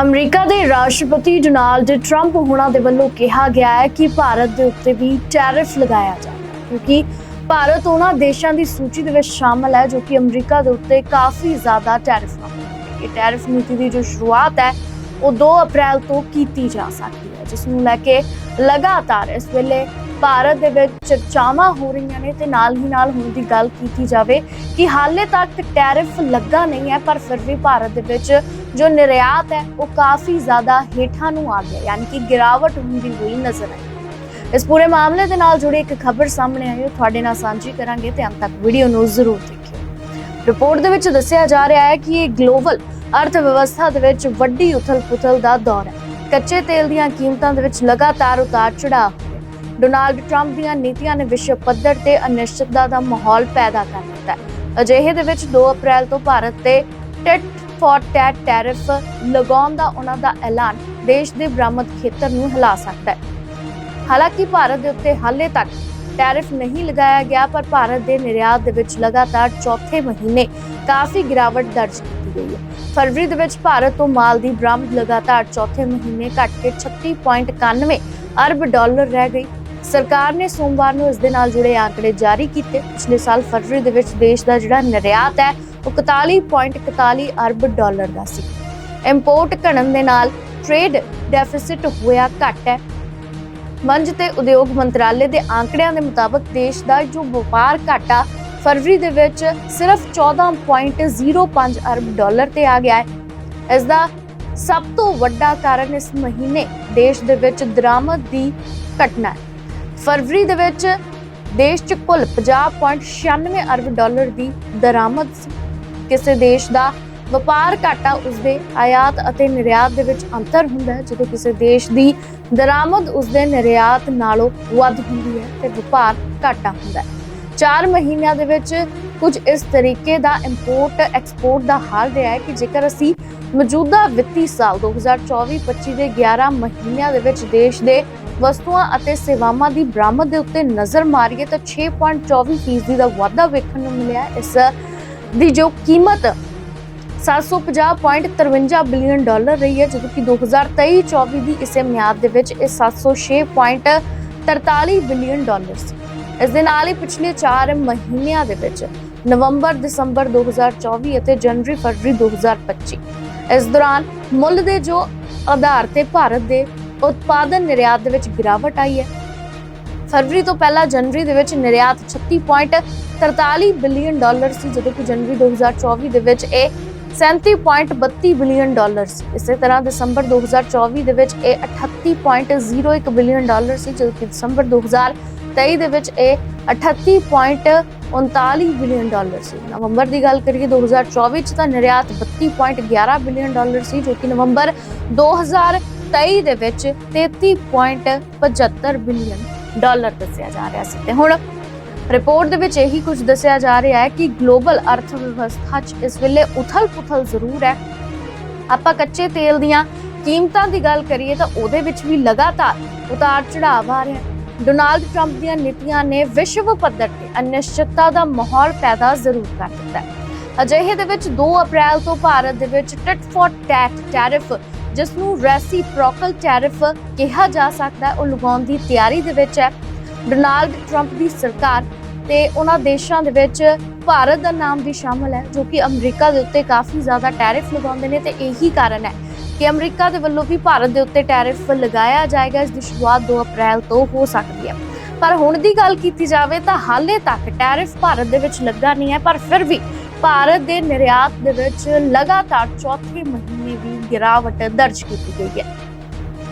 America ਦੇ ਰਾਸ਼ਟਰਪਤੀ Donald Trump ਹੋਣਾ ਦੇ ਵੱਲੋਂ ਕਿਹਾ ਗਿਆ ਹੈ ਕਿ ਭਾਰਤ ਦੇ ਉੱਤੇ ਵੀ ਟੈਰਿਫ ਲਗਾਇਆ ਜਾਵੇ ਕਿਉਂਕਿ ਭਾਰਤ ਉਹਨਾਂ ਦੇਸ਼ਾਂ ਦੀ ਸੂਚੀ ਦੇ ਵਿੱਚ ਸ਼ਾਮਲ ਹੈ ਜੋ ਕਿ ਅਮਰੀਕਾ ਦੇ ਉੱਤੇ ਕਾਫੀ ਜ਼ਿਆਦਾ ਟੈਰਿਫ ਲਾਉਂਦੇ ਇਹ ਟੈਰਿਫ ਨੀਤੀ ਦੀ ਜੋ ਸ਼ੁਰੂਆਤ ਹੈ, ਉਹ 2 ਅਪ੍ਰੈਲ ਤੋਂ ਕੀਤੀ ਜਾ ਸਕਦੀ ਹੈ, ਜਿਸ ਨੂੰ ਲੈ ਕੇ ਲਗਾਤਾਰ ਇਸ ਵੇਲੇ ਭਾਰਤ ਦੇ ਵਿੱਚ ਚਰਚਾਵਾਂ ਹੋ ਰਹੀਆਂ ਨੇ ਤੇ ਨਾਲ ਹੀ ਨਾਲ ਹੁਣ ਦੀ ਗੱਲ ਕੀਤੀ ਜਾਵੇ ਕਿ ਹਾਲੇ ਤੱਕ ਟੈਰਿਫ ਲੱਗਾ ਨਹੀਂ ਹੈ, ਪਰ ਫਿਰ ਵੀ ਭਾਰਤ ਦੇ ਵਿੱਚ ਜੋ ਨਿਰਯਾਤ ਹੈ, ਉਹ ਕਾਫੀ ਜ਼ਿਆਦਾ ਹੇਠਾਂ ਨੂੰ ਆ ਗਿਆ, ਯਾਨੀ ਕਿ ਗਿਰਾਵਟ ਹੁੰਦੀ ਹੋਈ ਨਜ਼ਰ ਆਈ। ਇਸ ਪੂਰੇ ਮਾਮਲੇ ਦੇ ਨਾਲ ਜੁੜੀ ਇੱਕ ਖਬਰ ਸਾਹਮਣੇ ਆਈ ਹੈ ਤੁਹਾਡੇ ਨਾਲ ਸਾਂਝੀ ਕਰਾਂਗੇ ਤੇ ਅੰਤ ਤੱਕ ਵੀਡੀਓ ਨੂੰ ਜ਼ਰੂਰ ਦੇਖਿਓ। ਰਿਪੋਰਟ ਦੇ ਵਿੱਚ ਦੱਸਿਆ ਜਾ ਰਿਹਾ ਹੈ ਕਿ ਇਹ ਗਲੋਬਲ ਅਰਥ ਵਿਵਸਥਾ ਦੇ ਵਿੱਚ ਵੱਡੀ ਉਥਲ-ਪੁਥਲ ਦਾ ਦੌਰ ਹੈ। ਕੱਚੇ ਤੇਲ ਦੀਆਂ ਕੀਮਤਾਂ ਦੇ ਵਿੱਚ ਲਗਾਤਾਰ ਉਤਾਰ ਚੜਾਅ ਡੋਨਾਲਡ ਟਰੰਪ ਦੀਆਂ ਨੀਤੀਆਂ ਨੇ ਵਿਸ਼ਵ ਪੱਧਰ ਤੇ ਅਨਿਸ਼ਚਿਤਤਾ ਦਾ ਮਾਹੌਲ ਪੈਦਾ ਕਰ ਦਿੱਤਾ ਹੈ। ਅਜਿਹੇ ਦੇ ਵਿੱਚ 2 ਅਪ੍ਰੈਲ ਤੋਂ ਭਾਰਤ ਤੇ ਟਿਟ ਫॉर ਟੈਟ ਟੈਰਿਫ ਲਗਾਉਣ ਦਾ ਉਹਨਾਂ ਦਾ ਐਲਾਨ ਦੇਸ਼ ਦੇ ਬਰਾਮਦ ਖੇਤਰ ਨੂੰ ਹਿਲਾ ਸਕਦਾ ਹੈ। ਹਾਲਾਂਕਿ ਭਾਰਤ ਦੇ ਉੱਤੇ ਹਾਲੇ ਤੱਕ ਟੈਰਿਫ ਨਹੀਂ ਲਗਾਇਆ ਗਿਆ, ਪਰ ਭਾਰਤ ਦੇ ਨਿਰਯਾਤ ਦੇ ਵਿੱਚ ਲਗਾਤਾਰ ਚੌਥੇ ਮਹੀਨੇ ਕਾਫੀ ਗਿਰਾਵਟ ਦਰਜ ਕੀਤੀ ਗਈ ਹੈ। ਫਰਵਰੀ ਦੇ ਵਿੱਚ ਭਾਰਤ ਤੋਂ ਮਾਲ ਦੀ ਬਰਾਮਦ ਲਗਾਤਾਰ ਚੌਥੇ ਮਹੀਨੇ ਘਟ ਕੇ 36.91 ਅਰਬ ਡਾਲਰ ਰਹਿ ਗਈ। ਸਰਕਾਰ ਨੇ ਸੋਮਵਾਰ ਨੂੰ ਇਸ ਦੇ ਨਾਲ ਜੁੜੇ ਆંકੜੇ ਜਾਰੀ ਕੀਤੇ। ਪਿਛਲੇ ਸਾਲ ਫਰਵਰੀ ਦੇ ਵਿੱਚ ਦੇਸ਼ ਦਾ ਜਿਹੜਾ ਨਿਰਯਾਤ ਹੈ, ਉਹ 41.41 ਅਰਬ ਡਾਲਰ ਦਾ ਸੀ। ਇੰਪੋਰਟ ਘਟਣ ਦੇ ਨਾਲ ਟ੍ਰੇਡ ਡੈਫਿਸਿਟ ਹੋਇਆ ਘਟ ਹੈ। ਮੰਜ ਤੇ ਉਦਯੋਗ ਮੰਤਰਾਲੇ ਦੇ ਆંકੜਿਆਂ ਦੇ ਮੁਤਾਬਕ ਦੇਸ਼ ਦਾ ਜੋ ਵਪਾਰ ਘਾਟਾ ਫਰਵਰੀ ਦੇ ਵਿੱਚ ਸਿਰਫ 14.05 ਅਰਬ ਡਾਲਰ ਤੇ ਆ ਗਿਆ ਹੈ। ਇਸ ਦਾ ਸਭ ਤੋਂ ਵੱਡਾ ਕਾਰਨ ਇਸ ਮਹੀਨੇ ਦੇਸ਼ ਦੇ ਵਿੱਚ ਦਰਾਮਦ ਦੀ ਘਟਨਾ ਹੈ। ਫਰਵਰੀ ਦੇ ਵਿੱਚ ਦੇਸ਼ 'ਚ ਕੁੱਲ 50.96 ਅਰਬ ਡਾਲਰ ਦੀ ਦਰਾਮਦ ਸੀ। ਕਿਸੇ ਦੇਸ਼ ਦਾ ਵਪਾਰ ਘਾਟਾ ਉਸਦੇ ਆਯਾਤ ਅਤੇ ਨਿਰਯਾਤ ਦੇ ਵਿੱਚ ਅੰਤਰ ਹੁੰਦਾ ਹੈ, ਜਦੋਂ ਕਿਸੇ ਦੇਸ਼ ਦੀ ਦਰਾਮਦ ਉਸਦੇ ਨਿਰਯਾਤ ਨਾਲੋਂ ਵੱਧ ਹੁੰਦੀ ਹੈ ਤੇ ਵਪਾਰ ਘਾਟਾ ਹੁੰਦਾ ਹੈ। 4 ਮਹੀਨਿਆਂ ਦੇ ਵਿੱਚ ਕੁਝ ਇਸ ਤਰੀਕੇ ਦਾ ਇੰਪੋਰਟ ਐਕਸਪੋਰਟ ਦਾ ਹਾਲ ਰਿਹਾ ਹੈ ਕਿ ਜੇਕਰ ਅਸੀਂ ਮੌਜੂਦਾ ਵਿੱਤੀ ਸਾਲ 2024-25 ਦੇ 11 ਮਹੀਨਿਆਂ ਦੇ ਵਿੱਚ ਦੇਸ਼ ਦੇ ਵਸਤੂਆਂ ਅਤੇ ਸੇਵਾਵਾਂ ਦੀ ਬਰਾਮਦ ਦੇ ਉੱਤੇ ਨਜ਼ਰ ਮਾਰੀਏ ਤਾਂ 6.24% ਦਾ ਵਾਧਾ ਵੇਖਣ ਨੂੰ ਮਿਲਿਆ ਇਸ ਦੀ ਜੋ ਕੀਮਤ 750.53 ਬਿਲੀਅਨ ਡਾਲਰ ਰਹੀ ਹੈ, ਜਦੋਂ ਕਿ 2023-24 ਦੀ ਇਸੇ ਮਿਆਦ ਦੇ ਵਿੱਚ ਇਹ 706.43 ਬਿਲੀਅਨ ਡਾਲਰ ਸੀ। ਇਸ ਦੇ ਨਾਲ ਹੀ ਪਿਛਲੇ 4 ਮਹੀਨਿਆਂ ਦੇ ਵਿੱਚ ਨਵੰਬਰ, ਦਸੰਬਰ 2024 ਅਤੇ ਜਨਵਰੀ, ਫਰਵਰੀ 2025 ਇਸ ਦੌਰਾਨ ਮੁੱਲ ਦੇ ਜੋ ਆਧਾਰ ਤੇ ਭਾਰਤ ਦੇ ਉਤਪਾਦਨ ਨਿਰਯਾਤ ਦੇ ਵਿੱਚ ਗਿਰਾਵਟ ਆਈ ਹੈ। ਫਰਵਰੀ ਤੋਂ ਪਹਿਲਾਂ ਜਨਵਰੀ ਦੇ ਵਿੱਚ ਨਿਰਯਾਤ 36.43 ਬਿਲੀਅਨ ਡਾਲਰ ਸੀ, ਜਦੋਂ ਕਿ ਜਨਵਰੀ 2024 ਦੇ ਵਿੱਚ ਇਹ 37.32 ਬਿਲੀਅਨ ਡਾਲਰ ਸੀ। ਇਸੇ ਤਰ੍ਹਾਂ ਦਸੰਬਰ 2024 ਦੇ ਵਿੱਚ ਇਹ 38.01 ਬਿਲੀਅਨ ਡਾਲਰ ਸੀ, ਜਦੋਂ ਕਿ ਦਸੰਬਰ 2023 ਦੇ ਵਿੱਚ ਇਹ 38.39 ਬਿਲੀਅਨ ਡਾਲਰ ਸੀ। ਨਵੰਬਰ ਦੀ ਗੱਲ ਕਰੀਏ 2024 ਚ ਤਾਂ ਨਿਰਯਾਤ 32.11 ਬਿਲੀਅਨ ਡਾਲਰ ਸੀ, ਜੋ ਕਿ ਨਵੰਬਰ 2023 ਦੇ ਵਿੱਚ 33.75 ਬਿਲੀਅਨ ਡਾਲਰ ਦੱਸਿਆ ਜਾ ਰਿਹਾ ਸੀ। ਤੇ ਹੁਣ ਰਿਪੋਰਟ ਦੇ ਵਿੱਚ ਇਹੀ ਕੁਝ ਦੱਸਿਆ ਜਾ ਰਿਹਾ ਹੈ ਕਿ ਗਲੋਬਲ ਅਰਥ ਵਿਵਸਥਾ 'ਚ ਇਸ ਵੇਲੇ ਉਥਲ-ਪੁਥਲ ਜ਼ਰੂਰ ਹੈ। ਆਪਾਂ ਕੱਚੇ ਤੇਲ ਦੀਆਂ ਕੀਮਤਾਂ ਦੀ ਗੱਲ ਕਰੀਏ ਤਾਂ ਉਹਦੇ ਵਿੱਚ ਵੀ ਲਗਾਤਾਰ ਉਤਾਰ ਚੜਾਵ ਆ ਰਿਹਾ ਹੈ। ਡੋਨਾਲਡ ਟਰੰਪ ਦੀਆਂ ਨੀਤੀਆਂ ਨੇ ਵਿਸ਼ਵ ਪੱਧਰ ਤੇ ਅਨਿਸ਼ਚਿਤਤਾ ਦਾ ਮਾਹੌਲ ਪੈਦਾ ਜ਼ਰੂਰ ਕਰ ਦਿੱਤਾ ਹੈ। ਅਜਿਹੇ ਦੇ ਵਿੱਚ 2 ਅਪ੍ਰੈਲ ਤੋਂ ਭਾਰਤ ਦੇ ਵਿੱਚ ਟਿਟ ਫੋਰ ਟੈਟ ਟੈਰਿਫ, ਜਿਸ ਨੂੰ ਰੈਸੀਪ੍ਰੋਕਲ ਟੈਰਿਫ ਕਿਹਾ ਜਾ ਸਕਦਾ ਹੈ, ਉਹ ਲਗਾਉਣ ਦੀ ਤਿਆਰੀ ਦੇ ਵਿੱਚ ਹੈ। ਡੋਨਾਲਡ ਟਰੰਪ ਦੀ ਸਰਕਾਰ ਤੇ ਉਹਨਾਂ ਦੇਸ਼ਾਂ ਦੇ ਵਿੱਚ ਭਾਰਤ ਦਾ ਨਾਮ ਵੀ ਸ਼ਾਮਲ ਹੈ, ਜੋ ਕਿ ਅਮਰੀਕਾ ਦੇ ਉੱਤੇ ਕਾਫੀ ਜ਼ਿਆਦਾ ਟੈਰਿਫ ਲਗਾਉਂਦੇ ਨੇ ਤੇ ਇਹੀ ਕਾਰਨ ਹੈ ਕਿ ਅਮਰੀਕਾ ਦੇ ਵੱਲੋਂ ਵੀ ਭਾਰਤ ਦੇ ਉੱਤੇ ਟੈਰਿਫ ਲਗਾਇਆ ਜਾਏਗਾ, ਇਸ ਦੀ ਸ਼ੁਰੂਆਤ 2 ਅਪ੍ਰੈਲ ਤੋਂ ਹੋ ਸਕਦੀ ਹੈ। ਪਰ ਹੁਣ ਦੀ ਗੱਲ ਕੀਤੀ ਜਾਵੇ ਤਾਂ ਹਾਲੇ ਤੱਕ ਟੈਰਿਫ ਭਾਰਤ ਦੇ ਵਿੱਚ ਲੱਗਾ ਨਹੀਂ ਹੈ, ਪਰ ਫਿਰ ਵੀ ਭਾਰਤ ਦੇ ਨਿਰਯਾਤ ਦੇ ਵਿੱਚ ਲਗਾਤਾਰ ਚੌਥੇ ਮਹੀਨੇ ਵੀ ਗਿਰਾਵਟ ਦਰਜ ਕੀਤੀ ਗਈ ਹੈ।